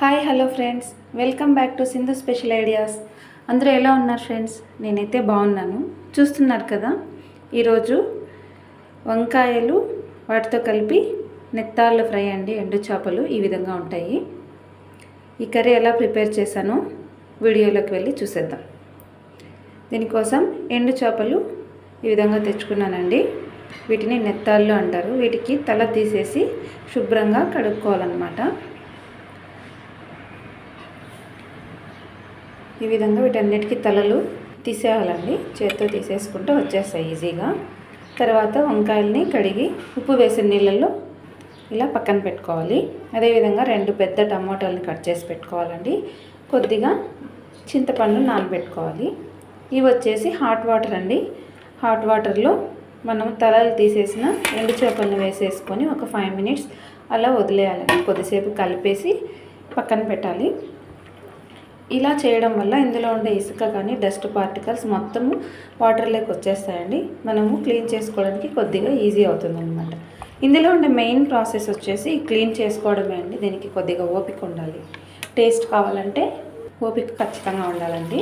Hi hello friends welcome back to Sindhu special ideas అందరూ ఎలా ఉన్నారు ఫ్రెండ్స్ నేనైతే బాగున్నాను. చూస్తున్నారు కదా? ఈరోజు వంకాయలు వాటితో కలిపి నెత్తాళ్ళ ఫ్రై అండి. ఎండు చేపలు ఈ విధంగా ఉంటాయి. ఈ కర్రీ ఎలా ప్రిపేర్ చేశానో వీడియోలోకి వెళ్ళి చూసేద్దాం. దీనికోసం ఎండు చేపలు ఈ విధంగా తెచ్చుకున్నానండి. వీటిని నెత్తాళ్ళు అంటారు. వీటికి తల తీసేసి శుభ్రంగా కడుక్కోవాలన్నమాట. ఈ విధంగా వీటన్నిటికీ తలలు తీసేయాలండి. చేత్తో తీసేసుకుంటే వచ్చేస్తాయి ఈజీగా. తర్వాత వంకాయల్ని కడిగి ఉప్పు వేసిన నీళ్ళల్లో ఇలా పక్కన పెట్టుకోవాలి. అదేవిధంగా రెండు పెద్ద టమాటాలని కట్ చేసి పెట్టుకోవాలండి. కొద్దిగా చింతపండు నానబెట్టుకోవాలి. ఇవి వచ్చేసి హాట్ వాటర్ అండి. హాట్ వాటర్లో మనం తలలు తీసేసిన ఎండు చేపలను వేసేసుకొని ఒక ఫైవ్ మినిట్స్ అలా వదిలేయాలండి. కొద్దిసేపు కలిపేసి పక్కన పెట్టాలి. ఇలా చేయడం వల్ల ఇందులో ఉండే ఇసుక కానీ డస్ట్ పార్టికల్స్ మొత్తము వాటర్లోకి వచ్చేస్తాయండి. మనము క్లీన్ చేసుకోవడానికి కొద్దిగా ఈజీ అవుతుంది అనమాట ఇందులో ఉండే మెయిన్ ప్రాసెస్ వచ్చేసి క్లీన్ చేసుకోవడమే అండి. దీనికి కొద్దిగా ఓపిక ఉండాలి. టేస్ట్ కావాలంటే ఓపిక ఖచ్చితంగా ఉండాలండి.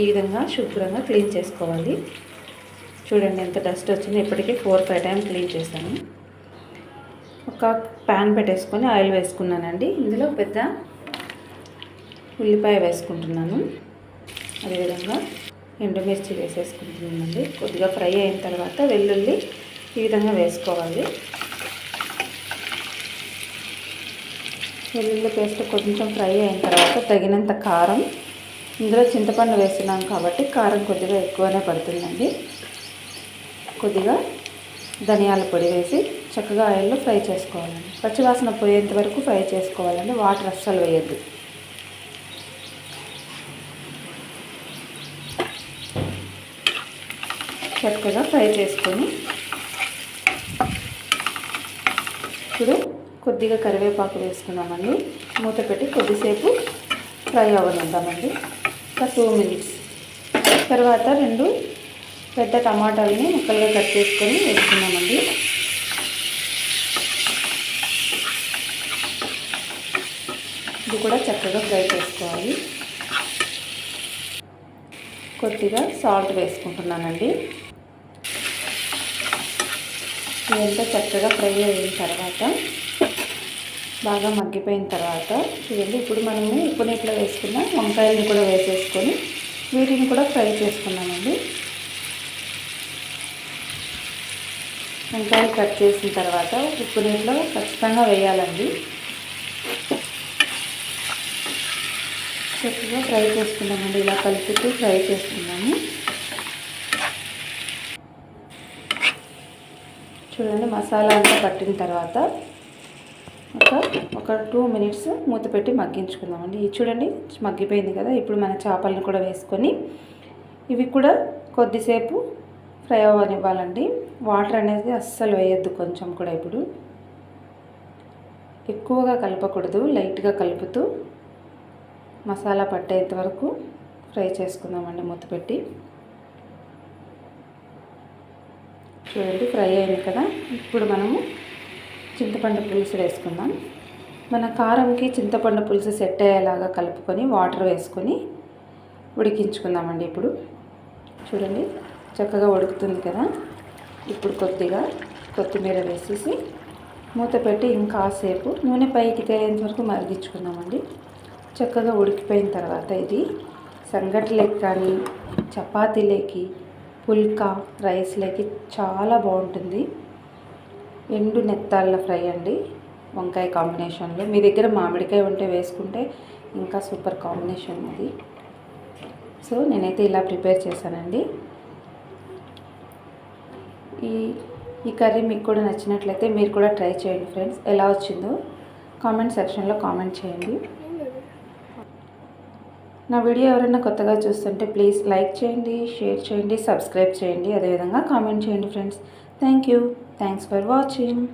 ఈ విధంగా శుభ్రంగా క్లీన్ చేసుకోవాలి. చూడండి ఎంత డస్ట్ వచ్చిందో. ఇప్పటికే ఫోర్ ఫైవ్ టైం క్లీన్ చేశాను. ఒక ప్యాన్ పెట్టేసుకొని ఆయిల్ వేసుకున్నానండి. ఇందులో పెద్ద ఉల్లిపాయ వేసుకుంటున్నాను. అదేవిధంగా ఎండుమిర్చి వేసేసుకుంటున్నానండి. కొద్దిగా ఫ్రై అయిన తర్వాత వెల్లుల్లి ఈ విధంగా వేసుకోవాలి. వెల్లుల్లి పేస్ట్ కొంచెం ఫ్రై అయిన తర్వాత తగినంత కారం. ఇందులో చింతపండు వేస్తున్నాం కాబట్టి కారం కొద్దిగా ఎక్కువనే పడుతుందండి. కొద్దిగా ధనియాల పొడి వేసి చక్కగా ఆయిల్లో ఫ్రై చేసుకోవాలండి. పచ్చివాసన పోయేంత వరకు ఫ్రై చేసుకోవాలండి. వాటర్ అస్సలు వేయద్దు. చక్కగా ఫ్రై చేసుకొని ఇప్పుడు కొద్దిగా కరివేపాకు వేసుకున్నామండి మూత పెట్టి కొద్దిసేపు ఫ్రై అవ్వనిద్దామండి. ఒక టూ మినిట్స్. తర్వాత రెండు పెద్ద టమాటాలని ముక్కలుగా కట్ చేసుకొని వేసుకున్నామండి ఇది కూడా చక్కగా ఫ్రై చేసుకోవాలి. కొద్దిగా సాల్ట్ వేసుకుంటున్నానండి. ఇదంతా చక్కగా ఫ్రై అయిన తర్వాత బాగా మగ్గిపోయిన తర్వాత చూడండి ఇప్పుడు మనము ఉప్పు నీటిలో వేసుకున్న వంకాయలను కూడా వేసేసుకొని వీటిని కూడా ఫ్రై చేసుకున్నామండి. వంకాయలు కట్ చేసిన తర్వాత ఉప్పు నీటిలో ఖచ్చితంగా వేయాలండి. చక్కగా ఫ్రై చేసుకున్నామండి ఇలా కలుపుతూ ఫ్రై చేసుకున్నాము. చూడండి మసాలా అంతా పట్టిన తర్వాత ఒక ఒక టూ మినిట్స్ మూత పెట్టి మగ్గించుకుందామండి. ఇది చూడండి మగ్గిపోయింది కదా ఇప్పుడు మన చేపలను కూడా వేసుకొని ఇవి కూడా కొద్దిసేపు ఫ్రై అవ్వనివ్వాలండి. వాటర్ అనేది అస్సలు వేయద్దు కొంచెం కూడా ఇప్పుడు. ఎక్కువగా కలపకూడదు లైట్గా కలుపుతూ మసాలా పట్టేంత వరకు ఫ్రై చేసుకుందామండి మూత పెట్టి. చూడండి ఫ్రై అయింది కదా. ఇప్పుడు మనము చింతపండు పులుసు వేసుకుందాం. మన కారంకి చింతపండు పులుసు సెట్ అయ్యేలాగా కలుపుకొని వాటర్ వేసుకొని ఉడికించుకుందామండి ఇప్పుడు. చూడండి చక్కగా ఉడుకుతుంది కదా. ఇప్పుడు కొద్దిగా కొత్తిమీర వేసేసి మూత పెట్టి ఇంకాసేపు నూనె పైకి తేలేంత వరకు మరిగించుకుందామండి. చక్కగా ఉడికిపోయిన తర్వాత ఇది సంగటిలోకి కానీ చపాతీలోకి పుల్కా రైస్లోకి చాలా బాగుంటుంది. ఎండు నెత్తాళ్ళ ఫ్రై అండి. వంకాయ కాంబినేషన్లో. మీ దగ్గర మామిడికాయ ఉంటే వేసుకుంటే ఇంకా సూపర్ కాంబినేషన్ అది. సో నేనైతే ఇలా ప్రిపేర్ చేశానండి. ఈ ఈ కర్రీ మీకు కూడా నచ్చినట్లయితే మీరు కూడా ట్రై చేయండి ఫ్రెండ్స్. ఎలా వచ్చిందో కామెంట్ సెక్షన్లో కామెంట్ చేయండి. నా వీడియో ఎవరైనా కొత్తగా చూస్తుంటే ప్లీజ్ లైక్ చేయండి షేర్ చేయండి సబ్స్క్రైబ్ చేయండి అదేవిధంగా కామెంట్ చేయండి friends. Thank you. Thanks for watching.